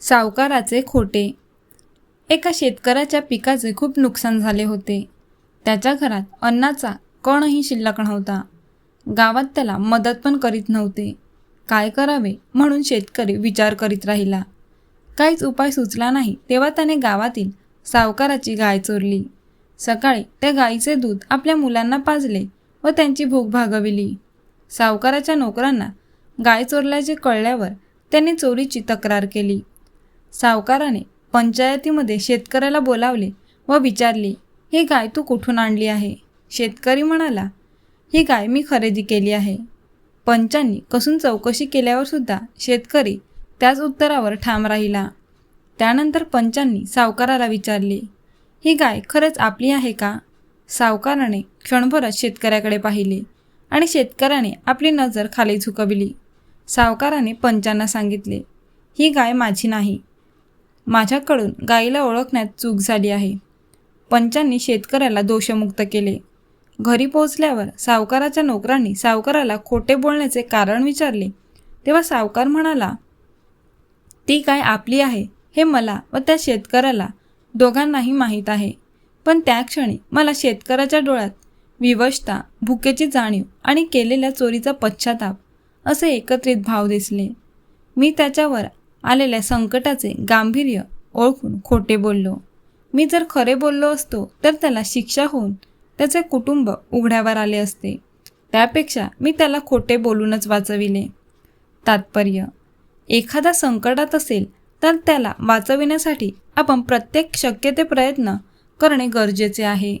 सावकाराचे खोटे. एका शेतकऱ्याच्या पिकाचे खूप नुकसान झाले होते. त्याच्या घरात अन्नाचा कणही शिल्लक नव्हता. गावात त्याला मदत पण करीत नव्हते. काय करावे म्हणून शेतकरी विचार करीत राहिला. काहीच उपाय सुचला नाही तेव्हा त्याने गावातील सावकाराची गाय चोरली. सकाळी त्या गायीचे दूध आपल्या मुलांना पाजले व त्यांची भूक भागविली. सावकाराच्या नोकरांना गाय चोरल्याचे कळल्यावर त्यांनी चोरीची तक्रार केली. सावकाराने पंचायतीमध्ये शेतकऱ्याला बोलावले व विचारले ही गाय तू कुठून आणली आहे? शेतकरी म्हणाला ही गाय मी खरेदी केली आहे. पंचांनी कसून चौकशी केल्यावर सुद्धा शेतकरी त्याच उत्तरावर ठाम राहिला. त्यानंतर पंचांनी सावकाराला विचारले ही गाय खरंच आपली आहे का? सावकाराने क्षणभरच शेतकऱ्याकडे पाहिले आणि शेतकऱ्याने आपली नजर खाली झुकविली. सावकाराने पंचांना सांगितले ही गाय माझी नाही. माझ्याकडून गायीला ओळखण्यात चूक झाली आहे. पंचांनी शेतकऱ्याला दोषमुक्त केले. घरी पोहोचल्यावर सावकाराच्या नोकरांनी सावकाराला खोटे बोलण्याचे कारण विचारले. तेव्हा सावकार म्हणाला ती काय आपली आहे हे मला व त्या शेतकऱ्याला दोघांनाही माहीत आहे. पण त्या क्षणी मला शेतकऱ्याच्या डोळ्यात विवशता भुकेची जाणीव आणि केलेल्या चोरीचा पश्चाताप असे एकत्रित भाव दिसले. मी त्याच्यावर आलेल्या संकटाचे गांभीर्य ओळखून खोटे बोललो. मी जर खरे बोललो असतो तर त्याला शिक्षा होऊन त्याचे कुटुंब उघड्यावर आले असते. त्यापेक्षा मी त्याला खोटे बोलूनच वाचविले. तात्पर्य एखादा संकटात असेल तर त्याला वाचविण्यासाठी आपण प्रत्येक शक्य ते प्रयत्न करणे गरजेचे आहे.